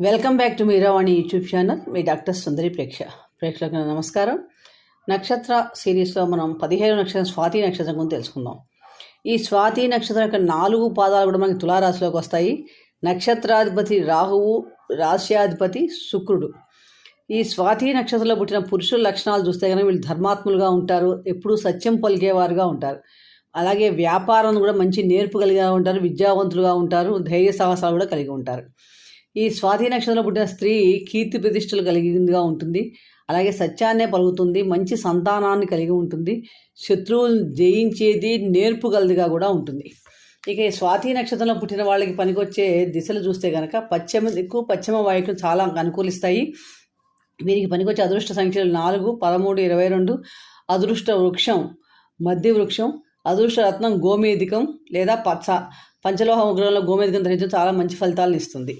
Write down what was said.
Welcome back to Meeravani YouTube channel me doctor Sundari ప్రేక్ష. ప్రేక్షకులకు నమస్కారం. నక్షత్ర సిరీస్లో మనం పదిహేను నక్షత్రం స్వాతి నక్షత్రం గురించి తెలుసుకుందాం. ఈ స్వాతి నక్షత్రం యొక్క నాలుగు పాదాలు కూడా మనకి తులారాశిలోకి వస్తాయి. నక్షత్రాధిపతి రాహువు రాశ్యాధిపతి శుక్రుడు. ఈ స్వాతి నక్షత్రంలో పుట్టిన పురుషుల లక్షణాలు చూస్తే కనుక వీళ్ళు ధర్మాత్ములుగా ఉంటారు ఎప్పుడూ సత్యం పలికేవారుగా ఉంటారు. అలాగే వ్యాపారం కూడా మంచి నేర్పు కలిగి ఉంటారు విద్యావంతులుగా ఉంటారు ధైర్య సాహసాలు కూడా కలిగి ఉంటారు. ఈ స్వాతి నక్షత్రంలో పుట్టిన స్త్రీ కీర్తి ప్రతిష్టలు కలిగిందిగా ఉంటుంది. అలాగే సత్యాన్నే పలుకుతుంది. మంచి సంతానాన్ని కలిగి ఉంటుంది. శత్రువులను జయించేది నేర్పు గలదిగా కూడా ఉంటుంది. ఇక ఈ స్వాతి నక్షత్రంలో పుట్టిన వాళ్ళకి పనికొచ్చే దిశలు చూస్తే కనుక పశ్చిమ దిక్కు పశ్చిమ వాయుకులు చాలా అనుకూలిస్తాయి. వీరికి పనికొచ్చే అదృష్ట సంఖ్యలు నాలుగు పదమూడు ఇరవై రెండు అదృష్ట వృక్షం మధ్య వృక్షం అదృష్ట రత్నం గోమేధికం లేదా పచ్చ. పంచలోహ ఉగ్రంలో గోమేధికం ధరించడం చాలా మంచి ఫలితాలను ఇస్తుంది.